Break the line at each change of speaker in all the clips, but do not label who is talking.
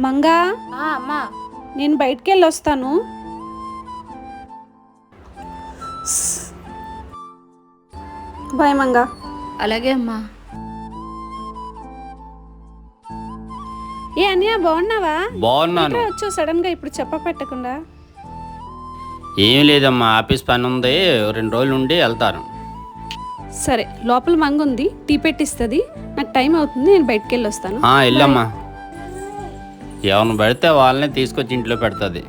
మంగా?
అమ్మా.
నేను బయటికి వెళ్ళి వస్తాను బాయ్ మంగా.
అలాగే అమ్మా.
ఏ అన్నయ్య బాగున్నావా?
బాగున్నాను.
ఎక్కడ వచ్చావు సడన్గా ఇప్పుడు చెప్ప పెట్టకుండా.
ఏం లేదమ్మా ఆఫీస్ పని ఉంది రెండు రోజులు ఉండి వెళ్తాను.
సరే లోపల మంగ ఉంది టీ పెట్టిస్తుంది నాకు టైం అవుతుంది నేను బయటికి వెళ్ళి వస్తాను
ఆ, వెళ్ళమ్మా. ఎవరిని పెడితే వాళ్ళని తీసుకొచ్చి ఇంట్లో పెడుతుంది.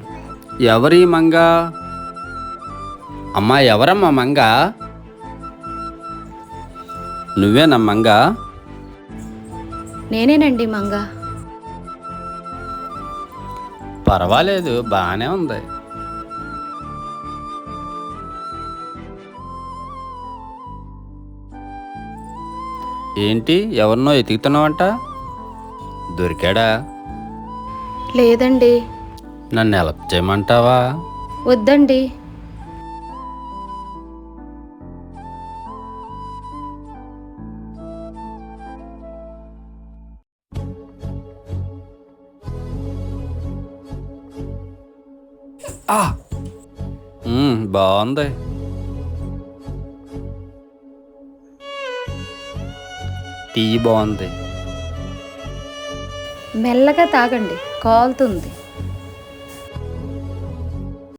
ఎవరి మంగ? అమ్మా ఎవరమ్మా మంగ? నువ్వేనా మంగ?
నేనేనండి మంగ.
పర్వాలేదు బాగానే ఉంది. ఏంటి ఎవరినో ఎతుకుతున్నావంట? దొరికాడా?
లేదండి.
నన్ను హెల్ప్ చేయమంటావా?
వద్దండి.
మ్మ్, బాగుంది. టీ బాగుంది.
మెల్లగా తాగండి కాలుతుంది.